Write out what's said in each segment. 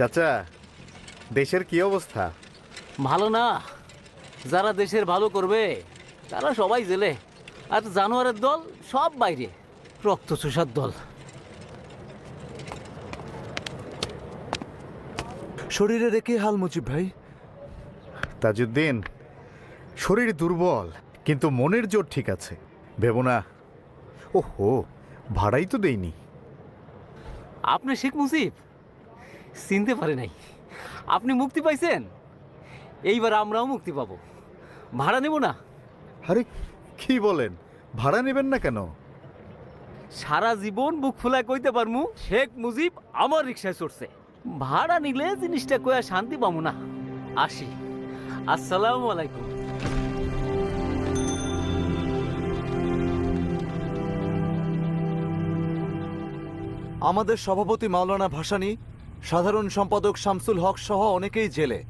চাচা দেশের কি অবস্থা? ভালো না। যারা দেশের ভালো করবে তারা সবাই জেলে। আর জানোয়ারের দল সব বাইরে রক্ত চুষার দল। শরীরে রেখে হাল মুজিব ভাই। তাজউদ্দিন শরীর দুর্বল কিন্তু মনের জোর ঠিক আছে। ভেবো না। ওহো ভাড়াই তো দেইনি। আপনি শেখ মুজিব? চিনতে পারে নাই। আপনি মুক্তি পাইছেন? এইবার আমরাও মুক্তি পাবো। ভাড়া নেব না? আরে কি বলেন? ভাড়া নেবেন না কেন? সারা জীবন বুক ফুলায় কইতে পারমু শেখ মুজিব আমার রিক্সায় চড়ছে। ভাড়া নিলে জিনিসটা কয়া শান্তি পাবো না। আসি। আসসালামু আলাইকুম। আমাদের সভাপতি মাওলানা ভাসানী সাধারণ সম্পাদক শামসুল হক সহ অনেকেই জেলে।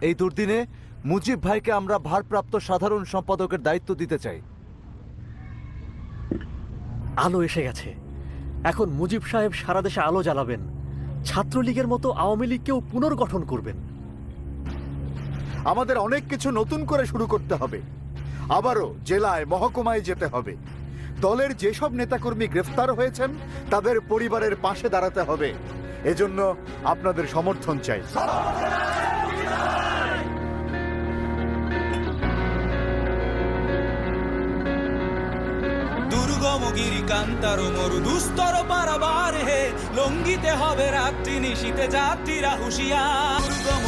এই দুর্দিনে মুজিব ভাইকে আমরা ভারপ্রাপ্ত সাধারণ সম্পাদকের দায়িত্ব দিতে চাই। আলো এসে গেছে। এখন মুজিব সাহেব সারা দেশে আলো জ্বালাবেন। ছাত্রলীগের মতো আওয়ামী লীগকেও পুনর্গঠন করবেন। আমাদের অনেক কিছু নতুন করে শুরু করতে হবে। আবারও জেলায় মহকুমায় যেতে হবে। দলের যেসব নেতাকর্মী গ্রেফতার হয়েছেন তাদের পরিবারের পাশে দাঁড়াতে হবে। এজন্য আপনাদের সমর্থন চাই। দুর্গমগিরি কান্তার মরু দুস্তর পারাবার হে লঙ্গিতে হবে রাত্রি নিশীতে যাত্রীরা হুঁশিয়ার। দুর্গম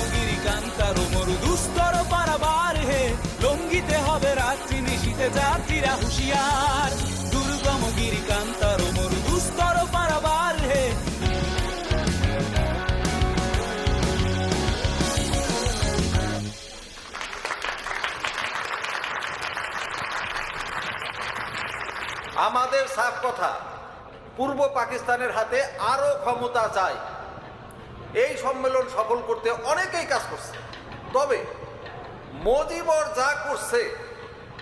আমাদের সাফ কথা, পূর্ব পাকিস্তানের হাতে আরও ক্ষমতা চাই। এই সম্মেলন সফল করতে অনেকেই কাজ করছে। তবে মজিবর যা করছে,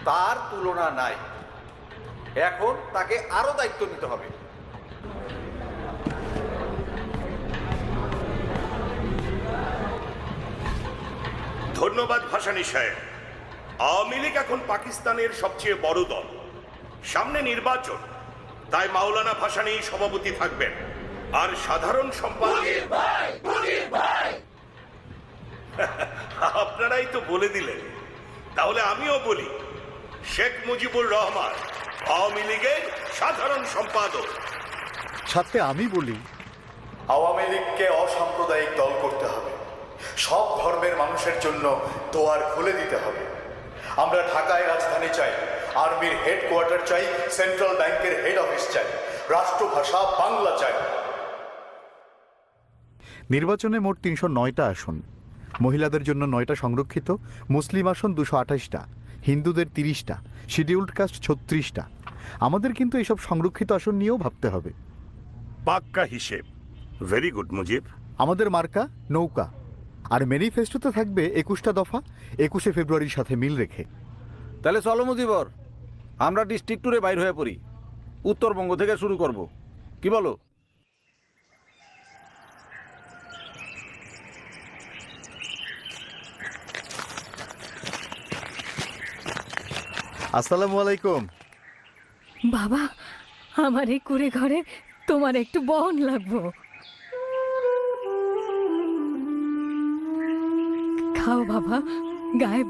তার তুলনা নাই। এখন তাকে আরও দায়িত্ব নিতে হবে। ধন্যবাদ ভাসানী সাহেব। আওয়ামী লীগ এখন পাকিস্তানের সবচেয়ে বড় দল। সামনে নির্বাচন। তাই মাওলানা ভাসানী সভাপতি থাকবেন। আর সাধারণ সম্পাদক আপনারাই তো বলে দিলেন। তাহলে আমিও বলি শেখ মুজিবুর রহমান আওয়ামী লীগের সাধারণ সম্পাদক। সাথে আমি বলি আওয়ামী লীগকে অসাম্প্রদায়িক দল করতে হবে। সব ধর্মের মানুষের জন্য দোয়ার খুলে দিতে হবে। আমরা ঢাকায় রাজধানী চাই। আর্মির হেডকোয়ার্টার চাই সেন্ট্রাল ব্যাংকের হেড অফিস চাই রাষ্ট্রভাষা বাংলা চাই। নির্বাচনে মোট তিনশো নয়টা আসন। মহিলাদের জন্য নয়টা সংরক্ষিত মুসলিম আসন দুশো আঠাশটা হিন্দুদের তিরিশটা শিডিউল্ড কাস্ট ছত্রিশটা। আমাদের কিন্তু এসব সংরক্ষিত আসন নিয়েও ভাবতে হবে। পাক্কা হিসেব। Very good Mujib. আমাদের মার্কা নৌকা। আর ম্যানিফেস্টোতে থাকবে একুশটা দফা একুশে ফেব্রুয়ারির সাথে মিল রেখে। তাহলে চলো মুজিবর, আমরা ডিস্ট্রিক্ট ট্যুরে বাইর হয়ে পড়ি। উত্তরবঙ্গ থেকে শুরু করব। কি বলো? আসসালামু আলাইকুম। বাবা, আমার এই কুড়ে ঘরে তোমার একটু বহন লাগবো। খাও বাবা, গায়ে